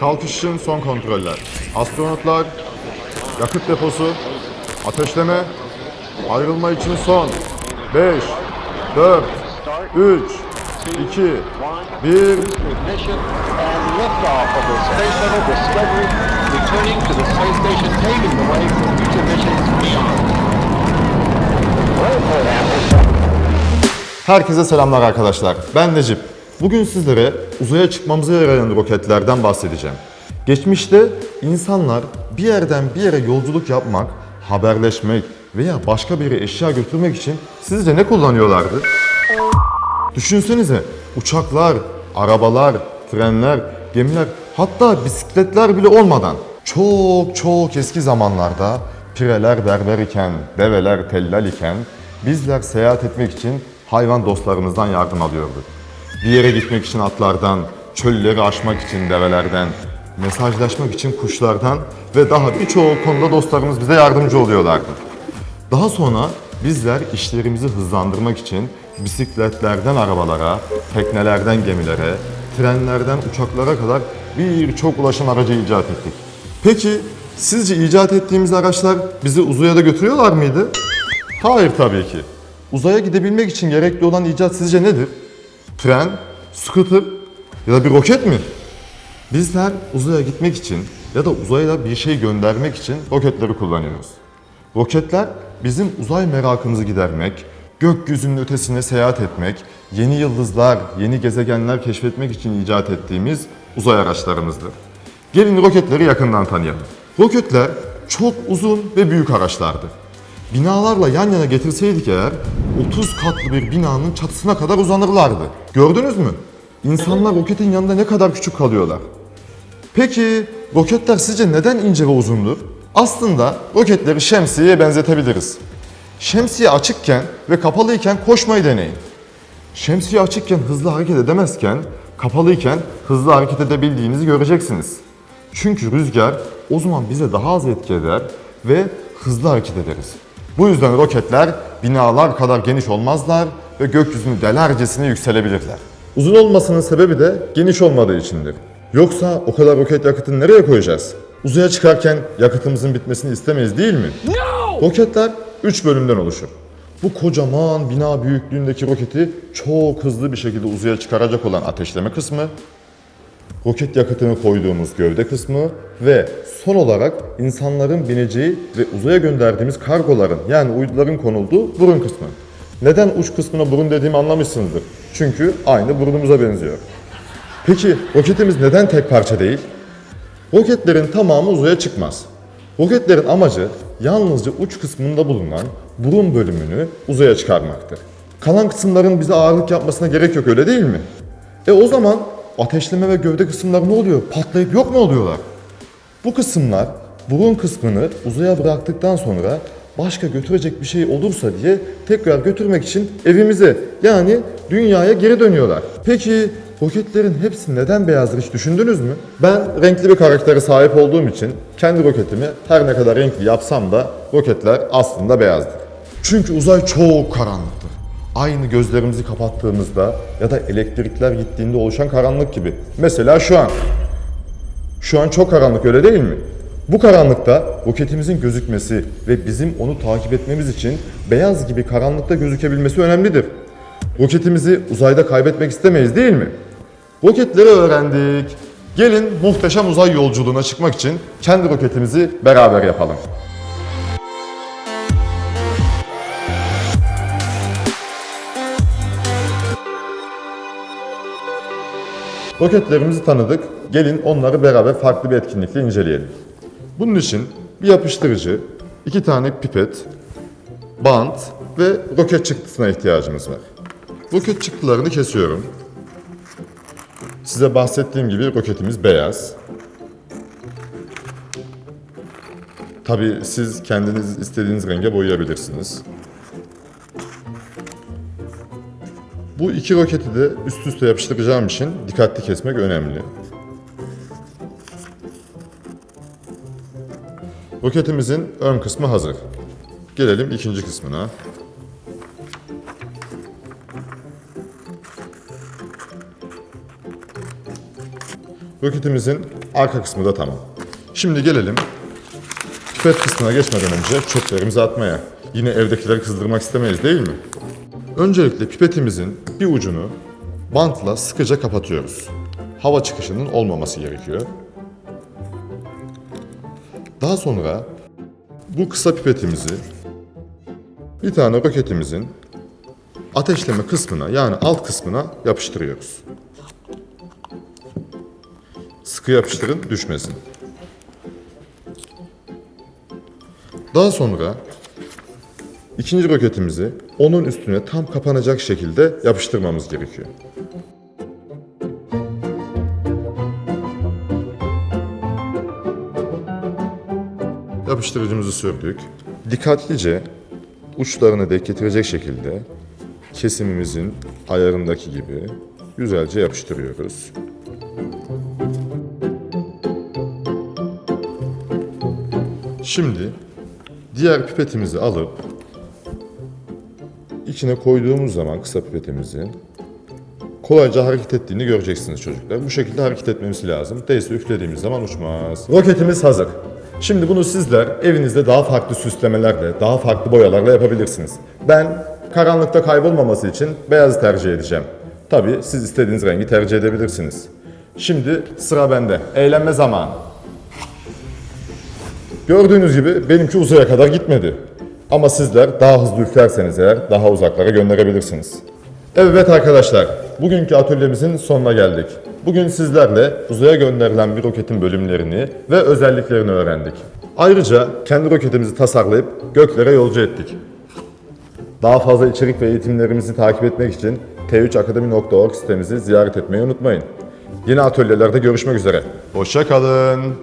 Kalkış için son kontroller. Astronotlar, yakıt deposu, ateşleme, ayrılma için son. 5, 4, 3, 2, 1. Mission and liftoff of the Space Shuttle Discovery, returning to the space station, paving the way for future missions beyond. Well, perhaps Herkese selamlar arkadaşlar. Ben Necip. Bugün sizlere uzaya çıkmamıza yarayan roketlerden bahsedeceğim. Geçmişte insanlar bir yerden bir yere yolculuk yapmak, haberleşmek veya başka bir eşya götürmek için sizce ne kullanıyorlardı? Düşünsenize uçaklar, arabalar, trenler, gemiler hatta bisikletler bile olmadan çok çok eski zamanlarda pireler berber iken, develer tellal iken bizler seyahat etmek için hayvan dostlarımızdan yardım alıyorduk. Bir yere gitmek için atlardan, çölleri aşmak için develerden, mesajlaşmak için kuşlardan ve daha birçok konuda dostlarımız bize yardımcı oluyorlardı. Daha sonra bizler işlerimizi hızlandırmak için bisikletlerden arabalara, teknelerden gemilere, trenlerden uçaklara kadar birçok ulaşım aracı icat ettik. Peki sizce icat ettiğimiz araçlar bizi uzaya da götürüyorlar mıydı? Hayır tabii ki. Uzaya gidebilmek için gerekli olan icat sizce nedir? Tren, scooter ya da bir roket mi? Bizler uzaya gitmek için ya da uzaya bir şey göndermek için roketleri kullanıyoruz. Roketler bizim uzay merakımızı gidermek, gökyüzünün ötesine seyahat etmek, yeni yıldızlar, yeni gezegenler keşfetmek için icat ettiğimiz uzay araçlarımızdır. Gelin roketleri yakından tanıyalım. Roketler çok uzun ve büyük araçlardır. Binalarla yan yana getirseydik eğer 30 katlı bir binanın çatısına kadar uzanırlardı. Gördünüz mü? İnsanlar roketin yanında ne kadar küçük kalıyorlar. Peki roketler sizce neden ince ve uzundur? Aslında roketleri şemsiyeye benzetebiliriz. Şemsiye açıkken ve kapalıyken koşmayı deneyin. Şemsiye açıkken hızlı hareket edemezken, kapalıyken hızlı hareket edebildiğinizi göreceksiniz. Çünkü rüzgar o zaman bize daha az etki eder ve hızlı hareket ederiz. Bu yüzden roketler binalar kadar geniş olmazlar ve gökyüzünü delercesine yükselebilirler. Uzun olmasının sebebi de geniş olmadığı içindir. Yoksa o kadar roket yakıtını nereye koyacağız? Uzaya çıkarken yakıtımızın bitmesini istemeyiz değil mi? Roketler 3 bölümden oluşur. Bu kocaman bina büyüklüğündeki roketi çok hızlı bir şekilde uzaya çıkaracak olan ateşleme kısmı, roket yakıtını koyduğumuz gövde kısmı ve son olarak insanların bineceği ve uzaya gönderdiğimiz kargoların yani uyduların konulduğu burun kısmı. Neden uç kısmına burun dediğimi anlamışsınızdır. Çünkü aynı burnumuza benziyor. Peki roketimiz neden tek parça değil? Roketlerin tamamı uzaya çıkmaz. Roketlerin amacı yalnızca uç kısmında bulunan burun bölümünü uzaya çıkarmaktır. Kalan kısımların bize ağırlık yapmasına gerek yok öyle değil mi? E o zaman ateşleme ve gövde kısımları ne oluyor? Patlayıp yok mu oluyorlar? Bu kısımlar burun kısmını uzaya bıraktıktan sonra başka götürecek bir şey olursa diye tekrar götürmek için evimize yani dünyaya geri dönüyorlar. Peki roketlerin hepsi neden beyazdır hiç düşündünüz mü? Ben renkli bir karaktere sahip olduğum için kendi roketimi her ne kadar renkli yapsam da roketler aslında beyazdır. Çünkü uzay çok karanlıktır. Aynı gözlerimizi kapattığımızda ya da elektrikler gittiğinde oluşan karanlık gibi. Mesela şu an. Şu an çok karanlık öyle değil mi? Bu karanlıkta roketimizin gözükmesi ve bizim onu takip etmemiz için beyaz gibi karanlıkta gözükebilmesi önemlidir. Roketimizi uzayda kaybetmek istemeyiz değil mi? Roketleri öğrendik. Gelin muhteşem uzay yolculuğuna çıkmak için kendi roketimizi beraber yapalım. Roketlerimizi tanıdık. Gelin onları beraber farklı bir etkinlikle inceleyelim. Bunun için bir yapıştırıcı, iki tane pipet, bant ve roket çıktısına ihtiyacımız var. Roket çıktılarını kesiyorum. Size bahsettiğim gibi roketimiz beyaz. Tabii siz kendiniz istediğiniz renge boyayabilirsiniz. Bu iki roketi de üst üste yapıştıracağım için dikkatli kesmek önemli. Roketimizin ön kısmı hazır. Gelelim ikinci kısmına. Roketimizin arka kısmı da tamam. Şimdi gelelim pipet kısmına geçmeden önce çöplerimizi atmaya. Yine evdekileri kızdırmak istemeyiz değil mi? Öncelikle pipetimizin bir ucunu bantla sıkıca kapatıyoruz. Hava çıkışının olmaması gerekiyor. Daha sonra bu kısa pipetimizi bir tane roketimizin ateşleme kısmına yani alt kısmına yapıştırıyoruz. Sıkı yapıştırın düşmesin. Daha sonra ikinci roketimizi onun üstüne tam kapanacak şekilde yapıştırmamız gerekiyor. Yapıştırıcımızı sürdük. Dikkatlice uçlarını denk getirecek şekilde kesimimizin ayarındaki gibi güzelce yapıştırıyoruz. Şimdi diğer pipetimizi alıp içine koyduğumuz zaman kısa pipetimizin kolayca hareket ettiğini göreceksiniz çocuklar. Bu şekilde hareket etmemiz lazım. Değilse üflediğimiz zaman uçmaz. Roketimiz hazır. Şimdi bunu sizler evinizde daha farklı süslemelerle, daha farklı boyalarla yapabilirsiniz. Ben karanlıkta kaybolmaması için beyazı tercih edeceğim. Tabii siz istediğiniz rengi tercih edebilirsiniz. Şimdi sıra bende. Eğlenme zamanı. Gördüğünüz gibi benimki uzaya kadar gitmedi. Ama sizler daha hızlı üflerseniz eğer daha uzaklara gönderebilirsiniz. Evet arkadaşlar, bugünkü atölyemizin sonuna geldik. Bugün sizlerle uzaya gönderilen bir roketin bölümlerini ve özelliklerini öğrendik. Ayrıca kendi roketimizi tasarlayıp göklere yolcu ettik. Daha fazla içerik ve eğitimlerimizi takip etmek için t3akademi.org sitemizi ziyaret etmeyi unutmayın. Yeni atölyelerde görüşmek üzere. Hoşça kalın.